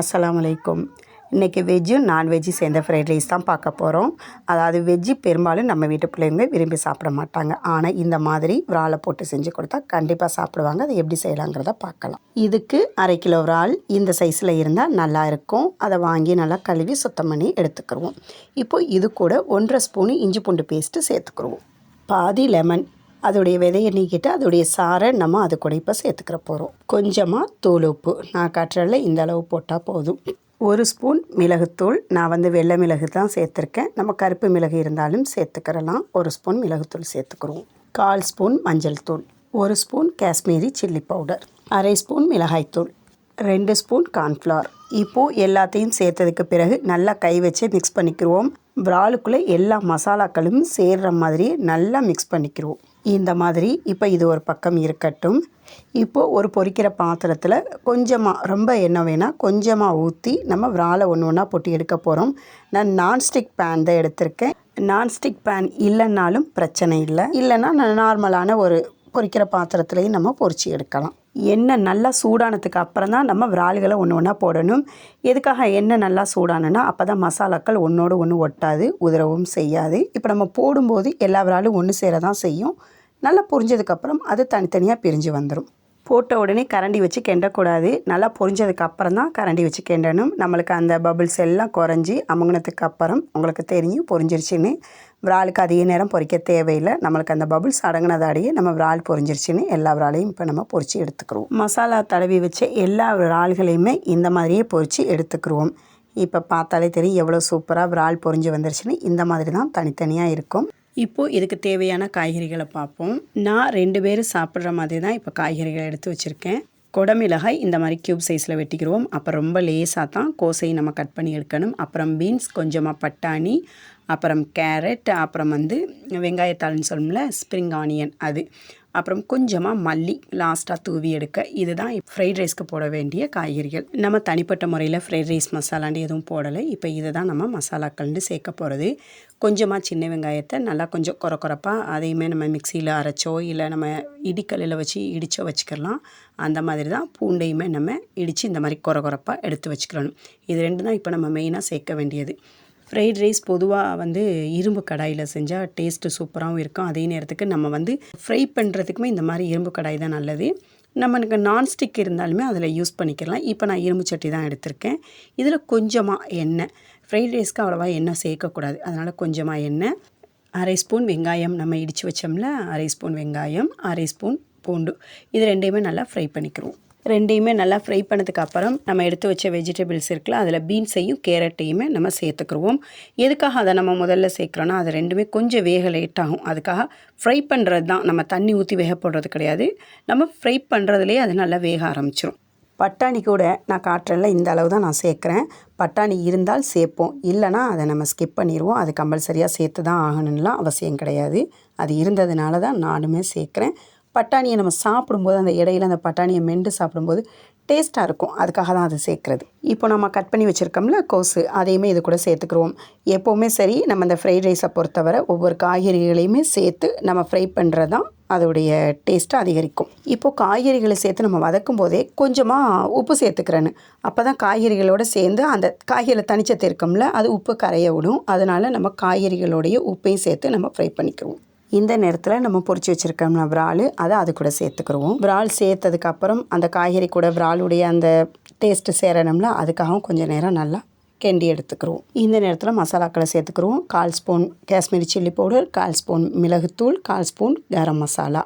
அஸ்லாம் வலைக்கும் இன்றைக்கி வெஜ்ஜும் நான்வெஜ்ஜு சேர்ந்த ஃப்ரைட் ரைஸ் தான் பார்க்க போகிறோம் அதாவது வெஜ்ஜு பெரும்பாலும் நம்ம வீட்டு பிள்ளைங்க விரும்பி சாப்பிட மாட்டாங்க. ஆனால் இந்த மாதிரி விராலை போட்டு செஞ்சு கொடுத்தா கண்டிப்பாக சாப்பிடுவாங்க. அதை எப்படி செய்யலாங்கிறத பார்க்கலாம். இதுக்கு அரை கிலோ விரால் இந்த சைஸில் இருந்தால் நல்லா இருக்கும். அதை வாங்கி நல்லா கழுவி சுத்தம் பண்ணி எடுத்துக்கிடுவோம் இப்போது இது கூட ஒன்றரை ஸ்பூனு இஞ்சி பூண்டு பேஸ்ட்டு சேர்த்துக்கிடுவோம் பாதி லெமன் அதோடைய விதையை நீக்கிட்டு அதோடைய சாறை நம்ம அது கூட இப்போ சேர்த்துக்கிற போகிறோம் கொஞ்சமாக தூள் உப்பு. நான் காட்டுறதுல இந்த அளவு போட்டால் போதும். ஒரு ஸ்பூன் மிளகுத்தூள். நான் வந்து வெள்ளை மிளகு தான் சேர்த்துருக்கேன். நம்ம கருப்பு மிளகு இருந்தாலும் சேர்த்துக்கிறலாம். ஒரு ஸ்பூன் மிளகுத்தூள் சேர்த்துக்கிறோம். கால் ஸ்பூன் மஞ்சள் தூள். ஒரு ஸ்பூன் காஷ்மீரி சில்லி பவுடர். அரை ஸ்பூன் மிளகாய்த்தூள் ரெண்டு ஸ்பூன் கார்ன்ஃப்ளவர். இப்போது எல்லாத்தையும் சேர்த்ததுக்கு பிறகு நல்லா கை வச்சு மிக்ஸ் பண்ணிக்கிடுவோம் விராலுக்குள்ளே எல்லா மசாலாக்களும் சேர்கிற மாதிரி நல்லா மிக்ஸ் பண்ணிக்கிடுவோம் இந்த மாதிரி இப்போ இது ஒரு பக்கம் இருக்கட்டும். இப்போது ஒரு பொறிக்கிற பாத்திரத்தில் கொஞ்சமாக ரொம்ப எண்ணெய் வேணால் கொஞ்சமாக ஊற்றி நம்ம விராலை ஒன்று ஒன்றா போட்டு எடுக்க போகிறோம் நான் நான்ஸ்டிக் பேன் தான் எடுத்திருக்கேன். நான்ஸ்டிக் பேன் இல்லைன்னாலும் பிரச்சனை இல்லை. இல்லைன்னா நான் நார்மலான ஒரு பொறிக்கிற பாத்திரத்துலேயும் நம்ம பொறிச்சு எடுக்கலாம். எண்ணெய் நல்லா சூடானதுக்கு அப்புறம் தான் நம்ம விரால்களை ஒன்று ஒன்றா போடணும். எதுக்காக எண்ணெய் நல்லா சூடானுன்னா அப்போ தான் மசாலாக்கள் ஒன்றோடு ஒன்று ஒட்டாது உதறவும் செய்யாது. இப்போ நம்ம போடும்போது எல்லா விராலும் ஒன்று சேர தான் செய்யும். நல்லா பொரிஞ்சதுக்கப்புறம் அது தனித்தனியாக பிரிஞ்சு வந்துடும் போட்ட உடனே கரண்டி வச்சு கெண்டக்கூடாது. நல்லா பொரிஞ்சதுக்கப்புறம் தான் கரண்டி வச்சு கெண்டணும். நம்மளுக்கு அந்த பபிள்ஸ் எல்லாம் குறைஞ்சி அமுங்கினதுக்கு அப்புறம் உங்களுக்கு தெரியும் பொரிஞ்சிருச்சுன்னு. விராலுக்கு அதிக நேரம் பொரிக்க தேவையில்லை. நம்மளுக்கு அந்த பபிள்ஸ் அடங்கினதாடியே நம்ம விரால் பொரிஞ்சிருச்சுன்னு எல்லா விராலையும் இப்போ நம்ம பொரித்து எடுத்துக்கிறோம். மசாலா தடவி வச்ச எல்லா விரால்களையுமே இந்த மாதிரியே பொரித்து எடுத்துக்கிருவோம் இப்போ பார்த்தாலே தெரியும் எவ்வளோ சூப்பராக விரால் பொரிஞ்சு வந்துருச்சுன்னு. இந்த மாதிரி தான் தனித்தனியாக இருக்கும். இப்போது இதுக்கு தேவையான காய்கறிகளை பார்ப்போம். நான் ரெண்டு பேரும் சாப்பிட்ற மாதிரி தான் இப்போ காய்கறிகளை எடுத்து வச்சுருக்கேன். கொடமிளகாய் இந்த மாதிரி க்யூப் சைஸில் வெட்டிக்கிடுவோம் அப்புறம் ரொம்ப லேசாக தான் கோசையை நம்ம கட் பண்ணி எடுக்கணும். அப்புறம் பீன்ஸ் கொஞ்சமாக பட்டாணி அப்புறம் கேரட் அப்புறம் வந்து வெங்காயத்தாள்னு சொல்லணும்ல ஸ்ப்ரிங் ஆனியன் அது. அப்புறம் கொஞ்சமாக மல்லி லாஸ்ட்டாக தூவி எடுக்க. இதுதான் ஃப்ரைட் ரைஸ்க்கு போட வேண்டிய காய்கறிகள். நம்ம தனிப்பட்ட முறையில் ஃப்ரைட் ரைஸ் மசாலாண்டு எதுவும் போடலை. இப்போ இதை தான் நம்ம மசாலாக்கள்னு சேர்க்க போகிறது கொஞ்சமாக சின்ன வெங்காயத்தை நல்லா கொஞ்சம் குறை குறைப்பாக அதையுமே நம்ம மிக்சியில் அரைச்சோ இல்லை நம்ம இடிக்கல்லில் வச்சு இடிச்சோ வச்சுக்கலாம். அந்த மாதிரி தான் பூண்டையுமே நம்ம இடித்து இந்த மாதிரி குறை குறைப்பாக எடுத்து வச்சுக்கிறணும் இது ரெண்டு தான் இப்போ நம்ம மெயினாக சேர்க்க வேண்டியது. ஃப்ரைட் ரைஸ் பொதுவாக வந்து இரும்பு கடாயில் செஞ்சால் டேஸ்ட்டு சூப்பராகவும் இருக்கும். அதே நேரத்துக்கு நம்ம வந்து ஃப்ரை பண்ணுறதுக்குமே இந்த மாதிரி இரும்பு கடாய் தான் நல்லது. நம்மளுக்கு நான்ஸ்டிக் இருந்தாலுமே அதில் யூஸ் பண்ணிக்கலாம். இப்போ நான் இரும்பு சட்டி தான் எடுத்திருக்கேன். இதில் கொஞ்சமாக எண்ணெய். ஃப்ரைட் ரைஸ்க்கு அவ்வளோவா எண்ணெய் சேர்க்கக்கூடாது. அதனால் கொஞ்சமாக எண்ணெய். அரை ஸ்பூன் வெங்காயம் நம்ம இடித்து வச்சோம்ல அரை ஸ்பூன் வெங்காயம் அரை ஸ்பூன் பூண்டு. இது ரெண்டையுமே நல்லா ஃப்ரை பண்ணிக்கிறோம் ரெண்டையுமே நல்லா ஃப்ரை பண்ணதுக்கு அப்புறம் நம்ம எடுத்து வச்ச வெஜிடபிள்ஸ் இருக்குல்ல அதில் பீன்ஸையும் கேரட்டையுமே நம்ம சேர்த்துக்குருவோம். எதுக்காக அதை நம்ம முதல்ல சேர்க்குறோன்னா அது ரெண்டுமே கொஞ்சம் வேக லேட் ஆகும். அதுக்காக ஃப்ரை பண்ணுறது தான். நம்ம தண்ணி ஊற்றி வேக போடுறது கிடையாது. நம்ம ஃப்ரை பண்ணுறதுலேயே அது நல்லா வேக ஆரம்பிச்சிடும் பட்டாணி கூட நான் காட்டுறேன்ல இந்த அளவு தான் நான் சேர்க்குறேன். பட்டாணி இருந்தால் சேர்ப்போம். இல்லைனா அதை நம்ம ஸ்கிப் பண்ணிடுவோம் அது கம்பல்சரியாக சேர்த்து தான் ஆகணும்லாம் அவசியம் கிடையாது. அது இருந்ததுனால தான் நானுமே சேர்க்குறேன். பட்டாணியை நம்ம சாப்பிடும்போது அந்த இடையில அந்த பட்டாணியை மெண்டு சாப்பிடும்போது டேஸ்ட்டாக இருக்கும். அதுக்காக தான் அதை சேர்க்குறது. இப்போ நம்ம கட் பண்ணி வச்சுருக்கோம்ல கோஸு அதையுமே இது கூட சேர்த்துக்குருவோம். எப்போவுமே சரி நம்ம இந்த ஃப்ரைட் ரைஸை பொறுத்தவரை ஒவ்வொரு காய்கறிகளையுமே சேர்த்து நம்ம ஃப்ரை பண்ணுறது தான் அதோடைய டேஸ்ட்டை அதிகரிக்கும். இப்போது காய்கறிகளை சேர்த்து நம்ம வதக்கும் போதே கொஞ்சமாக உப்பு சேர்த்துக்கிறேன்னு. அப்போ தான் காய்கறிகளோடு சேர்ந்து அந்த காய்கறியில் தனிச்சத்து இருக்கும்ல அது உப்பு கரைய விடும். அதனால் நம்ம காய்கறிகளோடைய உப்பையும் சேர்த்து நம்ம ஃப்ரை பண்ணிக்குவோம் இந்த நேரத்தில் நம்ம பொறிச்சு வச்சுருக்கோம்னா விரால் அதை அது கூட சேர்த்துக்கிடுவோம் விரால் சேர்த்ததுக்கப்புறம் அந்த காய்கறி கூட விராலுடைய அந்த டேஸ்ட்டு சேரணும்ல அதுக்காகவும் கொஞ்சம் நேரம் நல்லா கெண்டி எடுத்துக்கிறோம். இந்த நேரத்தில் மசாலாக்களை சேர்த்துக்கிறோம். கால் ஸ்பூன் காஷ்மீரி சில்லி பவுடர் கால் ஸ்பூன் மிளகுத்தூள் கால் ஸ்பூன் கரம் மசாலா.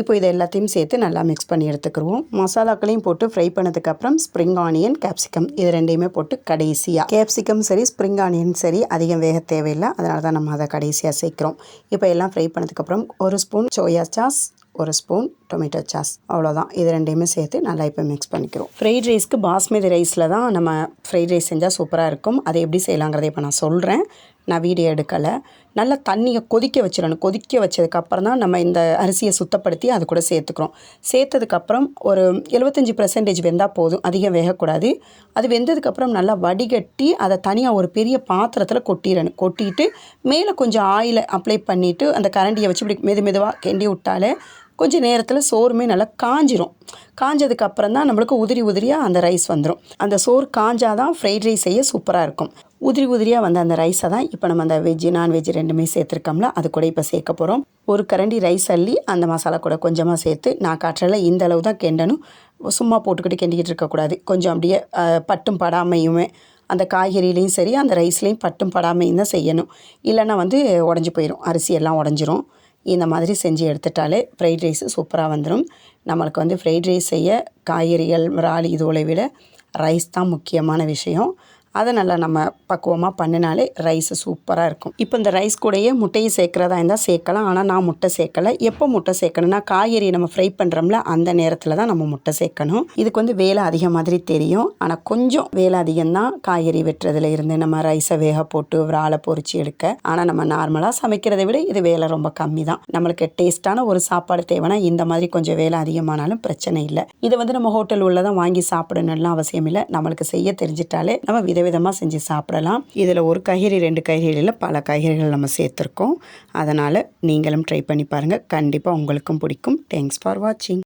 இப்போ இதை எல்லாத்தையும் சேர்த்து நல்லா மிக்ஸ் பண்ணி எடுத்துக்கிறோம். மசாலாக்களையும் போட்டு ஃப்ரை பண்ணதுக்கப்புறம் ஸ்ப்ரிங் ஆனியன் கேப்சிகம் இது ரெண்டையுமே போட்டு கடைசியாக கேப்சிகம் சரி ஸ்ப்ரிங் ஆனியன் சரி அதிகம் வேக தேவையில்லை. அதனால தான் நம்ம அதை கடைசியாக சேர்க்குறோம். இப்போ எல்லாம் ஃப்ரை பண்ணதுக்கப்புறம் ஒரு ஸ்பூன் சோயா சாஸ் ஒரு ஸ்பூன் டொமேட்டோ சாஸ். அவ்வளோதான் இது ரெண்டையுமே சேர்த்து நல்லா இப்போ மிக்ஸ் பண்ணிக்கிறோம். ஃப்ரைட் ரைஸ்க்கு பாஸ்மதி ரைஸில் தான் நம்ம ஃப்ரைட் ரைஸ் செஞ்சால் சூப்பராக இருக்கும். அதை எப்படி செய்யலாங்கிறத இப்போ நான் சொல்கிறேன் நான் வீடியோ எடுக்கலை. நல்லா தண்ணியை கொதிக்க வச்சிடணும். கொதிக்க வச்சதுக்கப்புறம் தான் நம்ம இந்த அரிசியை சுத்தப்படுத்தி அது கூட சேர்த்துக்கிறோம். சேர்த்ததுக்கப்புறம் ஒரு எழுபத்தஞ்சி பர்சன்டேஜ் வெந்தால் போதும். அதிகம் வேகக்கூடாது. அது வெந்ததுக்கப்புறம் நல்லா வடிகட்டி அதை தனியாக ஒரு பெரிய பாத்திரத்தில் கொட்டிடணும். கொட்டிட்டு மேலே கொஞ்சம் ஆயிலை அப்ளை பண்ணிவிட்டு அந்த கரண்டியை வச்சு இப்படி மெது மெதுவாக கெண்டி விட்டாலே கொஞ்சம் நேரத்தில் சோறுமே நல்லா காஞ்சிரும். காஞ்சதுக்கு அப்புறம் தான் நம்மளுக்கு உதிரி உதிரியாக அந்த ரைஸ் வந்துடும் அந்த சோறு காஞ்சாதான் ஃப்ரைட் ரைஸ் செய்ய சூப்பராக இருக்கும். உதிரி உதிரியாக வந்த அந்த ரைஸை தான் இப்போ நம்ம அந்த வெஜ்ஜு நான்வெஜ் ரெண்டுமே சேர்த்துருக்கோம்ல அது கூட இப்போ சேர்க்க போகிறோம் ஒரு கரண்டி ரைஸ் அள்ளி அந்த மசாலா கூட கொஞ்சமாக சேர்த்து நான் காட்டுறல இந்த அளவு தான் கெண்டணும். சும்மா போட்டுக்கிட்டு கெண்டிக்கிட்டு இருக்கக்கூடாது கொஞ்சம் அப்படியே பட்டும் படாமையுமே அந்த காய்கறிலையும் சரி அந்த ரைஸ்லேயும் பட்டும் படாமையும் தான் செய்யணும். இல்லைன்னா வந்து உடஞ்சி போயிடும் அரிசி எல்லாம் உடஞ்சிரும். இந்த மாதிரி செஞ்சு எடுத்துட்டாலே ஃப்ரைட் ரைஸ் சூப்பராக வந்துடும் நம்மளுக்கு வந்து ஃப்ரைட் ரைஸ் செய்ய காய்கறிகள் இறால் இதோலை விட ரைஸ் தான் முக்கியமான விஷயம். அதை நல்லா நம்ம பக்குவமாக பண்ணினாலே ரைஸ் சூப்பராக இருக்கும். இப்போ இந்த ரைஸ் கூடயே முட்டையை சேர்க்குறதா இருந்தால் சேர்க்கலாம். ஆனால் நான் முட்டை சேர்க்கலை. எப்போ முட்டை சேர்க்கணும்னா காய்கறி நம்ம ஃப்ரை பண்ணுறோம்ல அந்த நேரத்தில் தான் நம்ம முட்டை சேர்க்கணும். இதுக்கு வந்து வேலை அதிகம் மாதிரி தெரியும். ஆனால் கொஞ்சம் வேலை அதிகம்தான் காய்கறி வெட்டுறதுல இருந்து நம்ம ரைஸை வேக போட்டு விராலை பொறிச்சு எடுக்க. ஆனால் நம்ம நார்மலாக சமைக்கிறதை விட இது வேலை ரொம்ப கம்மி தான் நம்மளுக்கு டேஸ்ட்டான ஒரு சாப்பாடு தேவைன்னா இந்த மாதிரி கொஞ்சம் வேலை அதிகமானாலும் பிரச்சனை இல்லை. இதை வந்து நம்ம ஹோட்டல் உள்ளதான் வாங்கி சாப்பிடணும்லாம் அவசியம் இல்லை. நம்மளுக்கு செய்ய தெரிஞ்சிட்டாலே நம்ம விதவிதமாக செஞ்சு சாப்பிடலாம். இதில் ஒரு காய்கறி ரெண்டு காய்கறியில் பல காய்கறிகள் நம்ம சேர்த்துருக்கோம். அதனால் நீங்களும் ட்ரை பண்ணி பாருங்கள் கண்டிப்பாக உங்களுக்கும் பிடிக்கும். தேங்க்ஸ் ஃபார் வாட்சிங்